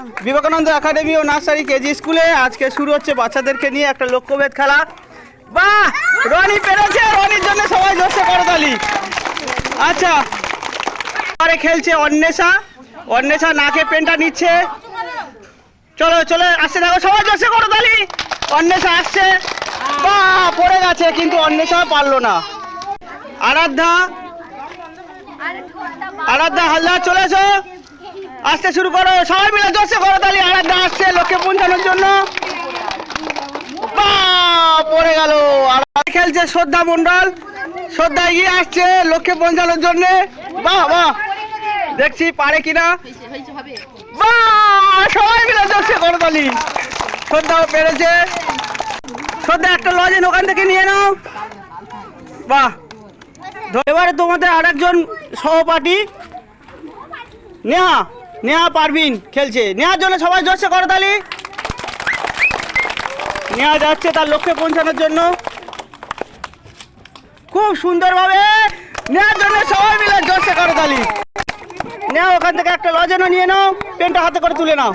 Vivekananda academy ও nursery KG স্কুলে আজকে শুরু হচ্ছে বাচ্চাদেরকে নিয়ে একটা লক্ষ্যভেদ খেলা। বাহ! রনি পেরেছে, রনির জন্য সবাই জোরসে করতালি। আচ্ছা পরে খেলছে অন্বেষা। অন্বেষা নাকে পেনটা নিচ্ছে। চলো চলো আসছে, দেখো, সবাই জোরসে করতালি। অন্বেষা আসছে। বাহ, পড়ে গেছে, কিন্তু অন্বেষা পারল না। আরাধ্যা আরাধ্যা হালদার, চলে এসো। আসতে শুরু করো, সবাই মিলে জোরসে করো তাহলে আরাধ্যা আসছে লোককে পৌঁছানোর জন্য। পড়ে গেল। খেলছে শ্রদ্ধা মন্ডল শ্রদ্ধা এগিয়ে আসছে লোককে পৌঁছানোর জন্য। বাহ বাহ। দেখছি পারে কিনা। সবাই মিলে জোরসে করো তালি। শ্রদ্ধাও পেরেছে। শ্রদ্ধা, একটা লজেন ওখান থেকে নিয়ে নাও। বাহ। এবারে তোমাদের আর একজন সহপাঠী। নেহা। নেহা পারভিন খেলছে। নেহার জন্য সবাই জোরসে করো তালি। নেহা যাচ্ছে তার লক্ষ্যে পৌঁছানোর জন্য। খুব সুন্দরভাবে নেহার জন্য সবাই মিলে জোরসে করো তালি। নেহা ওখান থেকে একটা লজেনও নিয়ে নাও, পেনটা হাতে করে তুলে নাও।